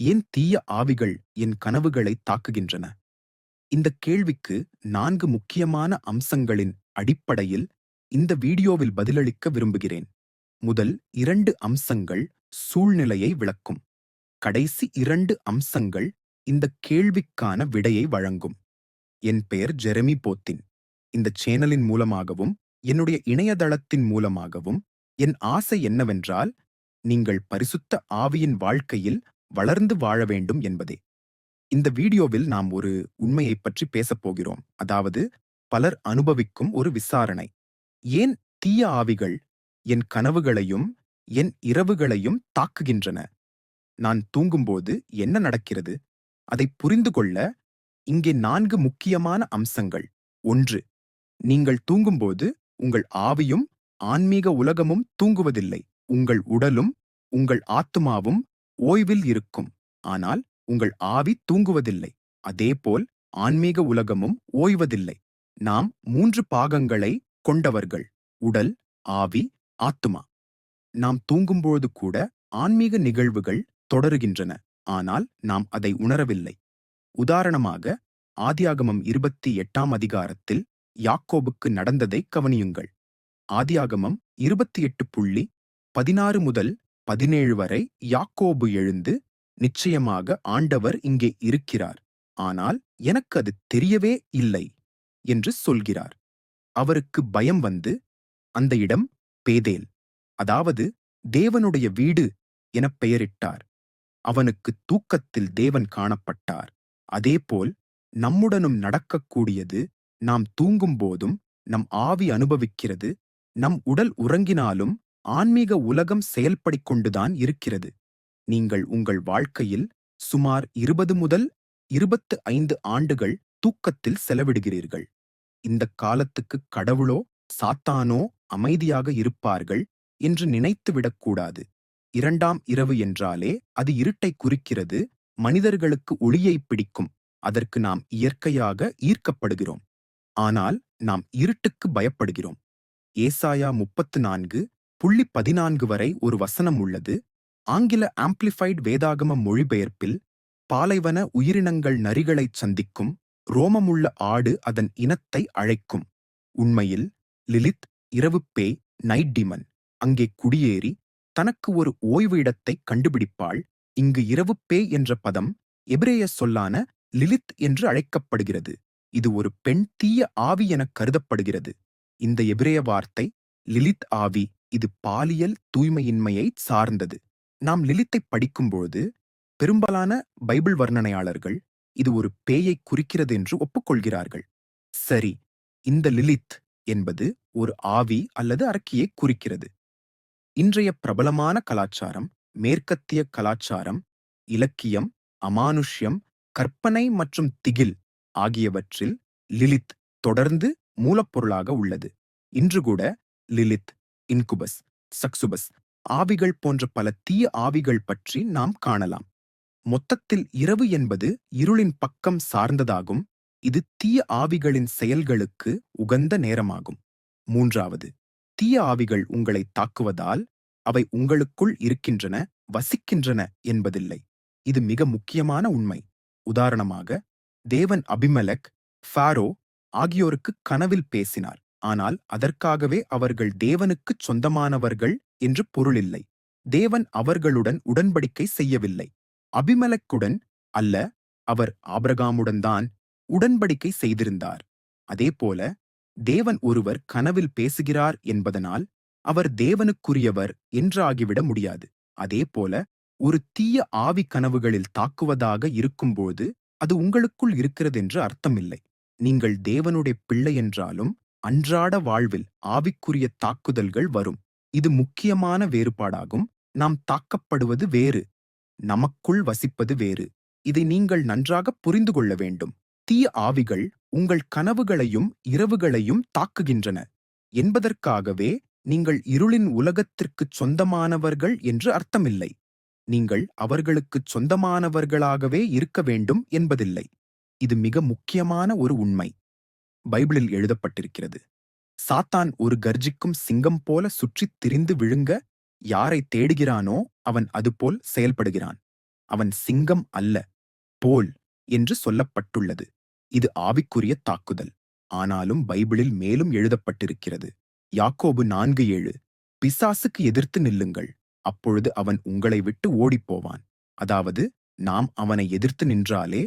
ஏன் தீய ஆவிகள் என் கனவுகளை தாக்குகின்றன? இந்த கேள்விக்கு நான்கு முக்கியமான அம்சங்களின் அடிப்படையில் இந்த வீடியோவில் பதிலளிக்க விரும்புகிறேன். முதல் இரண்டு அம்சங்கள் சூழ்நிலையை விளக்கும். கடைசி இரண்டு அம்சங்கள் இந்த கேள்விக்கான விடையை வழங்கும். என் பெயர் ஜெரமி போத்தின். இந்த சேனலின் மூலமாகவும் என்னுடைய இணையதளத்தின் மூலமாகவும் என் ஆசை என்னவென்றால் நீங்கள் பரிசுத்த ஆவியின் வாழ்க்கையில் வளர்ந்து வாழ வேண்டும் என்பதே. இந்த வீடியோவில் நாம் ஒரு உண்மையைப் பற்றி பேசப் போகிறோம். அதாவது பலர் அனுபவிக்கும் ஒரு விசாரணை. ஏன் தீய ஆவிகள் என் கனவுகளையும் என் இரவுகளையும் தாக்குகின்றன? நான் தூங்கும்போது என்ன நடக்கிறது? அதை புரிந்து கொள்ள இங்கே நான்கு முக்கியமான அம்சங்கள். ஒன்று நீங்கள் தூங்கும்போது உங்கள் ஆவியும் ஆன்மீக உலகமும் தூங்குவதில்லை. உங்கள் உடலும் உங்கள் ஆத்துமாவும் ஓய்வில் இருக்கும். ஆனால் உங்கள் ஆவி தூங்குவதில்லை. அதேபோல் ஆன்மீக உலகமும் ஓய்வதில்லை. நாம் மூன்று பாகங்களை கொண்டவர்கள். உடல் ஆவி ஆத்துமா. நாம் தூங்கும்போது கூட ஆன்மீக நிகழ்வுகள் தொடருகின்றன. ஆனால் நாம் அதை உணரவில்லை. உதாரணமாக ஆதியாகமம் இருபத்தி எட்டாம் அதிகாரத்தில் யாக்கோபுக்கு நடந்ததை கவனியுங்கள். ஆதியாகமம் இருபத்தி எட்டு புள்ளி பதினாறு முதல் பதினேழு வரை யாக்கோபு எழுந்து நிச்சயமாக ஆண்டவர் இங்கே இருக்கிறார். ஆனால் எனக்கு அது தெரியவே இல்லை என்று சொல்கிறார். அவருக்கு பயம் வந்து அந்த இடம் பேதேல். அதாவது தேவனுடைய வீடு எனப் பெயரிட்டார். அவனுக்கு தூக்கத்தில் தேவன் காணப்பட்டார். அதேபோல் நம்முடனும் நடக்கக்கூடியது நாம் தூங்கும் போதும் நம் ஆவி அனுபவிக்கிறது நம் உடல் உறங்கினாலும் ஆன்மீக உலகம் செயல்படிக் கொண்டுதான் இருக்கிறது. நீங்கள் உங்கள் வாழ்க்கையில் சுமார் இருபது முதல் இருபத்து ஐந்து ஆண்டுகள் தூக்கத்தில் செலவிடுகிறீர்கள். இந்த காலத்துக்கு கடவுளோ சாத்தானோ அமைதியாக இருப்பார்கள் என்று நினைத்துவிடக்கூடாது இரண்டாம் இரவு என்றாலே அது இருட்டை குறிக்கிறது மனிதர்களுக்கு ஒளியை பிடிக்கும் அதற்கு நாம் இயற்கையாக ஈர்க்கப்படுகிறோம். ஆனால் நாம் இருட்டுக்கு பயப்படுகிறோம். ஏசாயா முப்பத்து நான்கு புள்ளி பதினான்கு வரை ஒரு வசனம் உள்ளது. ஆங்கில ஆம்ப்ளிஃபைட் வேதாகம மொழிபெயர்ப்பில் பாலைவன உயிரினங்கள் நரிகளைச் சந்திக்கும் ரோமமுள்ள ஆடு அதன் இனத்தை அழைக்கும். உண்மையில் லிலித் இரவு பேய் நைட் டிமன். அங்கே குடியேறி தனக்கு ஒரு ஓய்வு இடத்தை கண்டுபிடிப்பாள். இங்கு இரவு பேய் என்ற பதம் எபிரேய சொல்லான லிலித் என்று அழைக்கப்படுகிறது. இது ஒரு பெண் தீய ஆவி எனக் கருதப்படுகிறது. இந்த எபிரேய வார்த்தை லிலித் ஆவி. இது பாலியல் தூய்மையின்மையை சார்ந்தது. நாம் லிலித்தை படிக்கும்போது பெரும்பாலான பைபிள் வர்ணனையாளர்கள் இது ஒரு பேயை குறிக்கிறது என்று ஒப்புக்கொள்கிறார்கள். சரி இந்த லிலித் என்பது ஒரு ஆவி அல்லது அரக்கியை குறிக்கிறது. இன்றைய பிரபலமான கலாச்சாரம் மேற்கத்திய கலாச்சாரம் இலக்கியம் அமானுஷ்யம் கற்பனை மற்றும் திகில் ஆகியவற்றில் லிலித் தொடர்ந்து மூலப்பொருளாக உள்ளது. இன்று கூட லிலித் இன்குபஸ் சக்சுபஸ் ஆவிகள் போன்ற பல தீய ஆவிகள் பற்றி நாம் காணலாம். மொத்தத்தில் இரவு என்பது இருளின் பக்கம் சார்ந்ததாகும். இது தீய ஆவிகளின் செயல்களுக்கு உகந்த நேரமாகும். மூன்றாவது தீய ஆவிகள் உங்களை தாக்குவதால் அவை உங்களுக்குள் இருக்கின்றன வசிக்கின்றன என்பதில்லை. இது மிக முக்கியமான உண்மை. உதாரணமாக தேவன் அபிமலக் ஃபாரோ ஆகியோருக்கு கனவில் பேசினார். ஆனால் அதற்காகவே அவர்கள் தேவனுக்குச் சொந்தமானவர்கள் என்று பொருளில்லை. தேவன் அவர்களுடன் உடன்படிக்கை செய்யவில்லை. அபிமலக்குடன் அல்ல அவர் ஆபிரகாமுடன் தான் உடன்படிக்கை செய்திருந்தார். அதேபோல தேவன் ஒருவர் கனவில் பேசுகிறார் என்பதனால் அவர் தேவனுக்குரியவர் என்று ஆகிவிட முடியாது. அதேபோல ஒரு தீய ஆவி கனவுகளில் தாக்குவதாக இருக்கும்போது அது உங்களுக்குள் இருக்கிறதென்று அர்த்தமில்லை. நீங்கள் தேவனுடைய பிள்ளை என்றாலும் அன்றாட வாழ்வில் ஆவிக்குரிய தாக்குதல்கள் வரும். இது முக்கியமான வேறுபாடாகும். நாம் தாக்கப்படுவது வேறு. நமக்குள் வசிப்பது வேறு. இதை நீங்கள் நன்றாக புரிந்து கொள்ள வேண்டும். தீய ஆவிகள் உங்கள் கனவுகளையும் இரவுகளையும் தாக்குகின்றன. என்பதற்காகவே நீங்கள் இருளின் உலகத்திற்குச் சொந்தமானவர்கள் என்று அர்த்தமில்லை. நீங்கள் அவர்களுக்குச் சொந்தமானவர்களாகவே இருக்க வேண்டும் என்பதில்லை. இது மிக முக்கியமான ஒரு உண்மை. பைபிளில் எழுதப்பட்டிருக்கிறது. சாத்தான் ஒரு கர்ஜிக்கும் சிங்கம் போல சுற்றித் திரிந்து விழுங்க யாரை தேடுகிறானோ அவன் அதுபோல் செயல்படுகிறான். அவன் சிங்கம் அல்ல போல் என்று சொல்லப்பட்டுள்ளது. இது ஆவிக்குரிய தாக்குதல். ஆனாலும் பைபிளில் மேலும் எழுதப்பட்டிருக்கிறது. யாக்கோபு நான்கு ஏழு பிசாசுக்கு எதிர்த்து நில்லுங்கள் அப்பொழுது அவன் உங்களை விட்டு ஓடிப்போவான். அதாவது நாம் அவனை எதிர்த்து நின்றாலே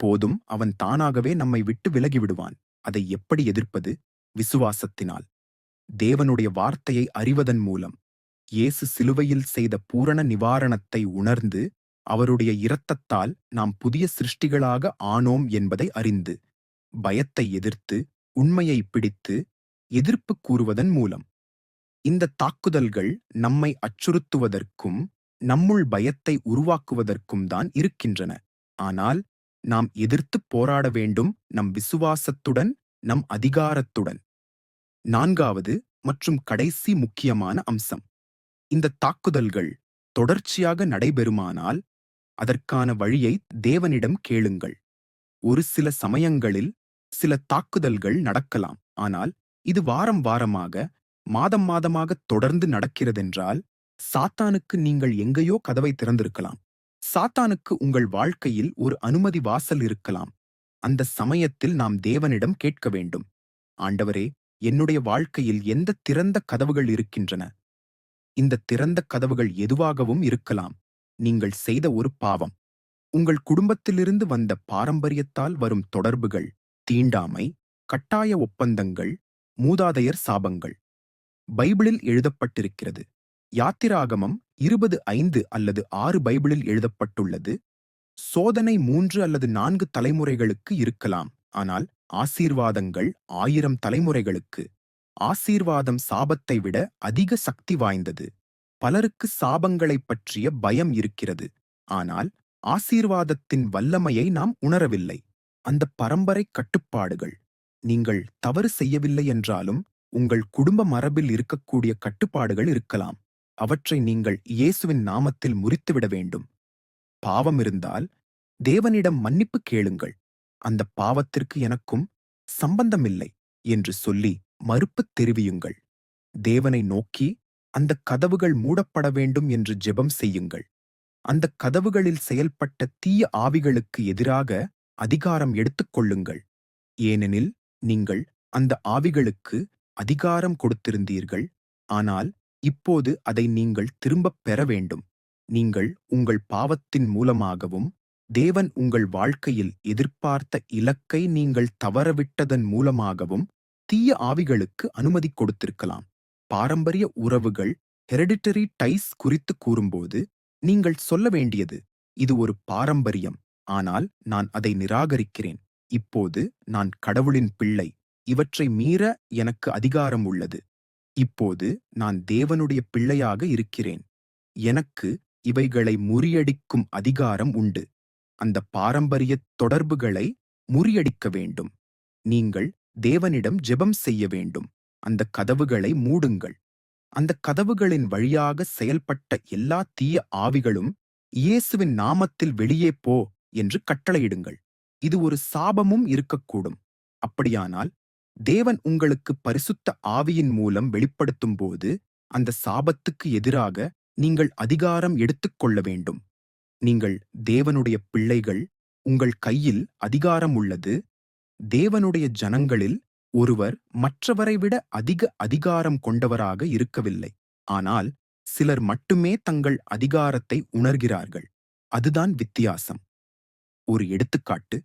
போதும் அவன் தானாகவே நம்மை விட்டு விலகிவிடுவான். அதை எப்படி எதிர்ப்பது? விசுவாசத்தினால். தேவனுடைய வார்த்தையை அறிவதன் மூலம். இயேசு சிலுவையில் செய்த பூரண நிவாரணத்தை உணர்ந்து அவருடைய இரத்தத்தால் நாம் புதிய சிருஷ்டிகளாக ஆனோம் என்பதை அறிந்து பயத்தை எதிர்த்து உண்மையை பிடித்து எதிர்ப்பு கூறுவதன் மூலம். இந்த தாக்குதல்கள் நம்மை அச்சுறுத்துவதற்கும் நம்முள் பயத்தை உருவாக்குவதற்கும் தான் இருக்கின்றன. ஆனால் நாம் எதிர்த்து போராட வேண்டும் நம் விசுவாசத்துடன் நம் அதிகாரத்துடன். நான்காவது மற்றும் கடைசி முக்கியமான அம்சம். இந்த தாக்குதல்கள் தொடர்ச்சியாக நடைபெறுமானால் அதற்கான வழியை தேவனிடம் கேளுங்கள். ஒரு சில சமயங்களில் சில தாக்குதல்கள் நடக்கலாம். ஆனால் இது வாரம் வாரமாக மாதம் மாதமாக தொடர்ந்து நடக்கிறதென்றால் சாத்தானுக்கு நீங்கள் எங்கேயோ கதவை திறந்திருக்கலாம். சாத்தானுக்கு உங்கள் வாழ்க்கையில் ஒரு அனுமதி வாசல் இருக்கலாம். அந்த சமயத்தில் நாம் தேவனிடம் கேட்க வேண்டும். ஆண்டவரே என்னுடைய வாழ்க்கையில் எந்த திறந்த கதவுகள் இருக்கின்றன? இந்த திறந்த கதவுகள் எதுவாகவும் இருக்கலாம். நீங்கள் செய்த ஒரு பாவம். உங்கள் குடும்பத்திலிருந்து வந்த பாரம்பரியத்தால் வரும் தொடர்புகள் தீண்டாமை கட்டாய ஒப்பந்தங்கள் மூதாதையர் சாபங்கள். பைபிளில் எழுதப்பட்டிருக்கிறது. யாத்திராகமம் இருபது ஐந்து அல்லது ஆறு பைபிளில் எழுதப்பட்டுள்ளது. சோதனை மூன்று அல்லது நான்கு தலைமுறைகளுக்கு இருக்கலாம். ஆனால் ஆசீர்வாதங்கள் ஆயிரம் தலைமுறைகளுக்கு. ஆசீர்வாதம் சாபத்தை விட அதிக சக்தி வாய்ந்தது. பலருக்கு சாபங்களைப் பற்றிய பயம் இருக்கிறது. ஆனால் ஆசீர்வாதத்தின் வல்லமையை நாம் உணரவில்லை. அந்த பரம்பரை கட்டுப்பாடுகள். நீங்கள் தவறு செய்யவில்லை என்றாலும் உங்கள் குடும்ப மரபில் இருக்கக்கூடிய கட்டுப்பாடுகள் இருக்கலாம். அவற்றை நீங்கள் இயேசுவின் நாமத்தில் முறித்துவிட வேண்டும். பாவம் இருந்தால் தேவனிடம் மன்னிப்பு கேளுங்கள். அந்த பாவத்திற்கு எனக்கும் சம்பந்தமில்லை என்று சொல்லி மறுப்புத் தெரிவியுங்கள். தேவனை நோக்கி அந்த கதவுகள் மூடப்பட வேண்டும் என்று ஜெபம் செய்யுங்கள். அந்த கதவுகளில் செயல்பட்ட தீய ஆவிகளுக்கு எதிராக அதிகாரம் எடுத்துக்கொள்ளுங்கள் ஏனெனில் நீங்கள் அந்த ஆவிகளுக்கு அதிகாரம் கொடுத்திருந்தீர்கள். ஆனால் இப்போது அதை நீங்கள் திரும்பப் பெற வேண்டும். நீங்கள் உங்கள் பாவத்தின் மூலமாகவும் தேவன் உங்கள் வாழ்க்கையில் எதிர்பார்த்த இலக்கை நீங்கள் தவறவிட்டதன் மூலமாகவும் தீய ஆவிகளுக்கு அனுமதி கொடுத்திருக்கலாம். பாரம்பரிய உறவுகள் ஹெரிடிட்டரி டைஸ் குறித்து கூறும்போது நீங்கள் சொல்ல வேண்டியது இது ஒரு பாரம்பரியம் ஆனால் நான் அதை நிராகரிக்கிறேன். இப்போது நான் கடவுளின் பிள்ளை இவற்றை மீற எனக்கு அதிகாரம் உள்ளது. இப்போது நான் தேவனுடைய பிள்ளையாக இருக்கிறேன். எனக்கு இவைகளை முறியடிக்கும் அதிகாரம் உண்டு. அந்த பாரம்பரிய தொடர்புகளை முறியடிக்க வேண்டும். நீங்கள் தேவனிடம் ஜெபம் செய்ய வேண்டும். அந்த கதவுகளை மூடுங்கள். அந்த கதவுகளின் வழியாக செயல்பட்ட எல்லா தீய ஆவிகளும் இயேசுவின் நாமத்தில் வெளியே போ என்று கட்டளையிடுங்கள். இது ஒரு சாபமும் இருக்கக்கூடும். அப்படியானால் தேவன் உங்களுக்கு பரிசுத்த ஆவியின் மூலம் வெளிப்படுத்தும் போது அந்த சாபத்துக்கு எதிராக நீங்கள் அதிகாரம் எடுத்துக்கொள்ள வேண்டும். நீங்கள் தேவனுடைய பிள்ளைகள் உங்கள் கையில் அதிகாரம் உள்ளது. தேவனுடைய ஜனங்களில் ஒருவர் மற்றவரை விட அதிக அதிகாரம் கொண்டவராக இருக்கவில்லை. ஆனால் சிலர் மட்டுமே தங்கள் அதிகாரத்தை உணர்கிறார்கள். அதுதான் வித்தியாசம். ஒரு எடுத்துக்காட்டு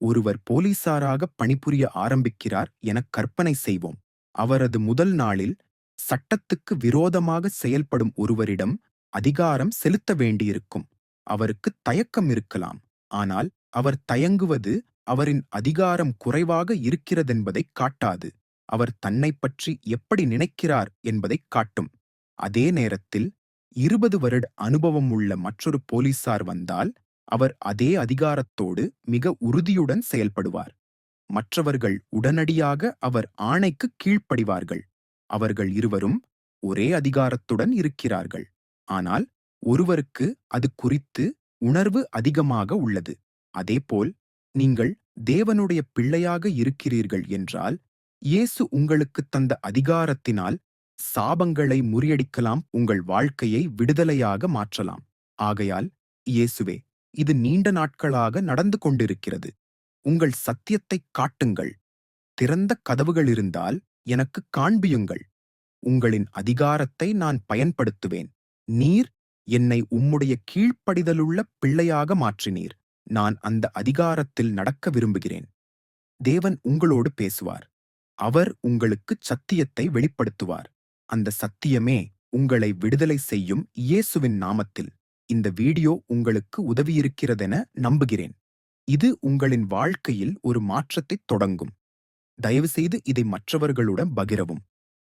ஒருவர் போலீசாராக பணிபுரிய ஆரம்பிக்கிறார் என கற்பனை செய்வோம். அவரது முதல் நாளில் சட்டத்துக்கு விரோதமாக செயல்படும் ஒருவரிடம் அதிகாரம் செலுத்த வேண்டியிருக்கும். அவருக்கு தயக்கம் இருக்கலாம். ஆனால் அவர் தயங்குவது அவரின் அதிகாரம் குறைவாக இருக்கிறதென்பதைக் காட்டாது. அவர் தன்னை பற்றி எப்படி நினைக்கிறார் என்பதைக் காட்டும். அதே நேரத்தில் இருபது வருட அனுபவம் உள்ள மற்றொரு போலீசார் வந்தால் அவர் அதே அதிகாரத்தோடு மிக உறுதியுடன் செயல்படுவார். மற்றவர்கள் உடனடியாக அவர் ஆணைக்கு கீழ்ப்படிவார்கள். அவர்கள் இருவரும் ஒரே அதிகாரத்துடன் இருக்கிறார்கள். ஆனால் ஒருவருக்கு அது குறித்து உணர்வு அதிகமாக உள்ளது. அதேபோல் நீங்கள் தேவனுடைய பிள்ளையாக இருக்கிறீர்கள் என்றால் இயேசு உங்களுக்கு தந்த அதிகாரத்தினால் சாபங்களை முறியடிக்கலாம் உங்கள் வாழ்க்கையை விடுதலையாக மாற்றலாம். ஆகையால் இயேசுவே இது நீண்ட நாட்களாக நடந்து கொண்டிருக்கிறது. உங்கள் சத்தியத்தைக் காட்டுங்கள். திறந்த கதவுகள் இருந்தால் எனக்கு காண்பியுங்கள். உங்களின் அதிகாரத்தை நான் பயன்படுத்துவேன். நீர் என்னை உம்முடைய கீழ்ப்படிதலுள்ள பிள்ளையாக மாற்றினீர். நான் அந்த அதிகாரத்தில் நடக்க விரும்புகிறேன். தேவன் உங்களோடு பேசுவார். அவர் உங்களுக்கு சத்தியத்தை வெளிப்படுத்துவார். அந்த சத்தியமே உங்களை விடுதலை செய்யும் இயேசுவின் நாமத்தில். இந்த வீடியோ உங்களுக்கு உதவியிருக்கிறதென நம்புகிறேன். இது உங்களின் வாழ்க்கையில் ஒரு மாற்றத்தைத் தொடங்கும். தயவுசெய்து இதை மற்றவர்களுடன் பகிரவும்.